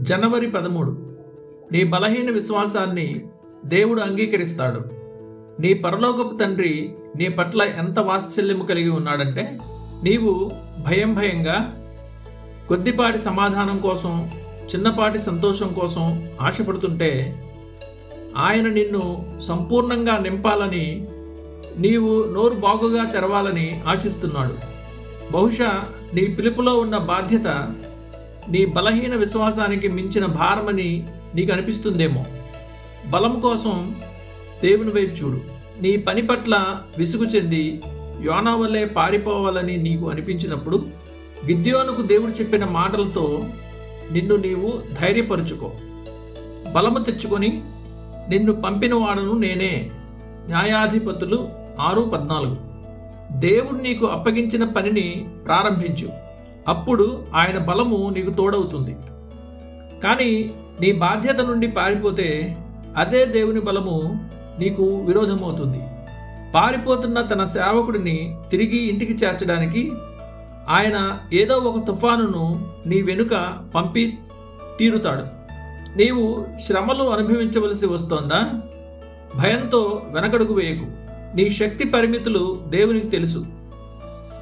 జనవరి పదమూడు. నీ బలహీన విశ్వాసాన్ని దేవుడు అంగీకరిస్తాడు. నీ పరలోకపు తండ్రి నీ పట్ల ఎంత వాత్సల్యము కలిగి ఉన్నాడంటే నీవు భయం భయంగా కొద్దిపాటి సమాధానం కోసం చిన్నపాటి సంతోషం కోసం ఆశపడుతుంటే ఆయన నిన్ను సంపూర్ణంగా నింపాలని నీవు నోరు బాగుగా తెరవాలని ఆశిస్తున్నాడు. బహుశా నీ పిలుపులో ఉన్న బాధ్యత నీ బలహీన విశ్వాసానికి మించిన భారమని నీకు అనిపిస్తుందేమో బలం కోసం దేవుని వైపు చూడు. నీ పని పట్ల విసుగు చెంది యోనా వల్లే పారిపోవాలని నీకు అనిపించినప్పుడు గిద్యోనుకు దేవుడు చెప్పిన మాటలతో నిన్ను నీవు ధైర్యపరుచుకో. బలము తెచ్చుకొని నిన్ను పంపిన వాడను నేనే. న్యాయాధిపతులు ఆరు పద్నాలుగు. దేవుడు నీకు అప్పగించిన పనిని ప్రారంభించు. అప్పుడు ఆయన బలము నీకు తోడవుతుంది. కానీ నీ బాధ్యత నుండి పారిపోతే అదే దేవుని బలము నీకు విరోధమవుతుంది. పారిపోతున్న తన సేవకుడిని తిరిగి ఇంటికి చేర్చడానికి ఆయన ఏదో ఒక తుఫానును నీ వెనుక పంపి తీరుతాడు. నీవు శ్రమలు అనుభవించవలసి వస్తోందా? భయంతో వెనకడుగు వేయకు. నీ శక్తి పరిమితులు దేవునికి తెలుసు.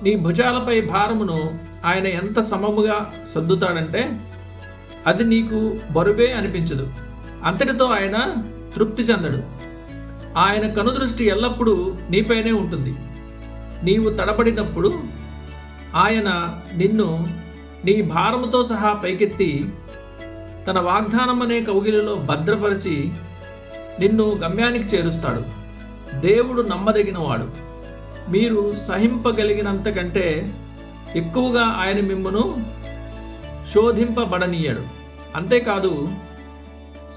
నీ భుజాలపై భారమును ఆయన ఎంత సమముగా సర్దుతాడంటే అది నీకు బరువే అనిపించదు. అంతటితో ఆయన తృప్తి చెందడు. ఆయన కనుదృష్టి ఎల్లప్పుడూ నీపైనే ఉంటుంది. నీవు తడబడినప్పుడు ఆయన నిన్ను నీ భారముతో సహా పైకెత్తి తన వాగ్దానం అనే కౌగిలిలో భద్రపరిచి నిన్ను గమ్యానికి చేరుస్తాడు. దేవుడు నమ్మదగినవాడు. మీరు సహింపగలిగినంత కంటే ఎక్కువగా ఆయన మిమ్మను శోధింపబడనీయడు. అంతేకాదు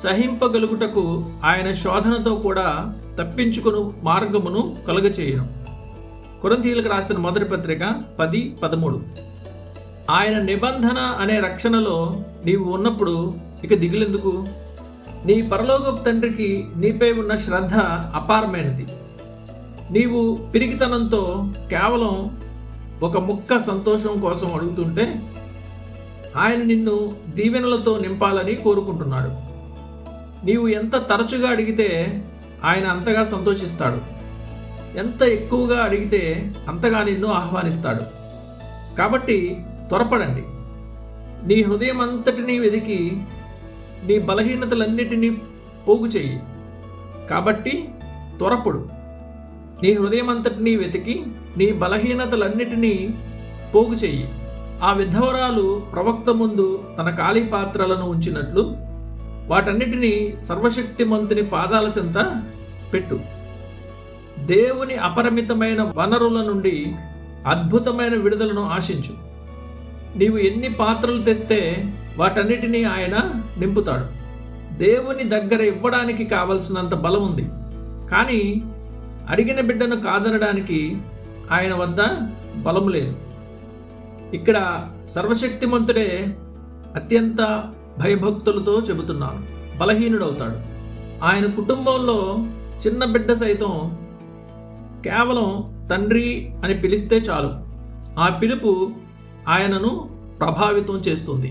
సహింపగలుగుటకు ఆయన శోధనతో కూడా తప్పించుకును మార్గమును కలుగచేయను. కొరంతీయులకు రాసిన మొదటి పత్రిక పది పదమూడు. ఆయన నిబంధన అనే రక్షణలో నీవు ఉన్నప్పుడు ఇక దిగులెందుకు? నీ పరలోక తండ్రికి నీపై ఉన్న శ్రద్ధ అపారమైనది. నీవు పిరికితనంతో కేవలం ఒక ముక్క సంతోషం కోసం అడుగుతుంటే ఆయన నిన్ను దీవెనలతో నింపాలని కోరుకుంటున్నాడు. నీవు ఎంత తరచుగా అడిగితే ఆయన అంతగా సంతోషిస్తాడు. ఎంత ఎక్కువగా అడిగితే అంతగా నిన్ను ఆహ్వానిస్తాడు. కాబట్టి త్వరపడండి. నీ హృదయం అంతటినీ వెదికి నీ బలహీనతలన్నిటినీ పోగు చెయ్యి కాబట్టి త్వరపడు. నీ హృదయమంతటినీ వెతికి నీ బలహీనతలన్నిటినీ పోగు చెయ్యి. ఆ విధవరాలు ప్రవక్త ముందు తన ఖాళీ పాత్రలను ఉంచినట్లు వాటన్నిటినీ సర్వశక్తిమంతుని పాదాల చెంత పెట్టు. దేవుని అపరిమితమైన వనరుల నుండి అద్భుతమైన విడుదలను ఆశించు. నీవు ఎన్ని పాత్రలు తెస్తే వాటన్నిటినీ ఆయన నింపుతాడు. దేవుని దగ్గర ఇవ్వడానికి కావలసినంత బలం ఉంది. కానీ అడిగిన బిడ్డను కాదనడానికి ఆయన వద్ద బలము లేదు. ఇక్కడ సర్వశక్తిమంతుడే అత్యంత భయభక్తులతో చెబుతున్నాను. బలహీనుడవుతాడు. ఆయన కుటుంబంలో చిన్న బిడ్డ సైతం కేవలం తండ్రి అని పిలిస్తే చాలు. ఆ పిలుపు ఆయనను ప్రభావితం చేస్తుంది.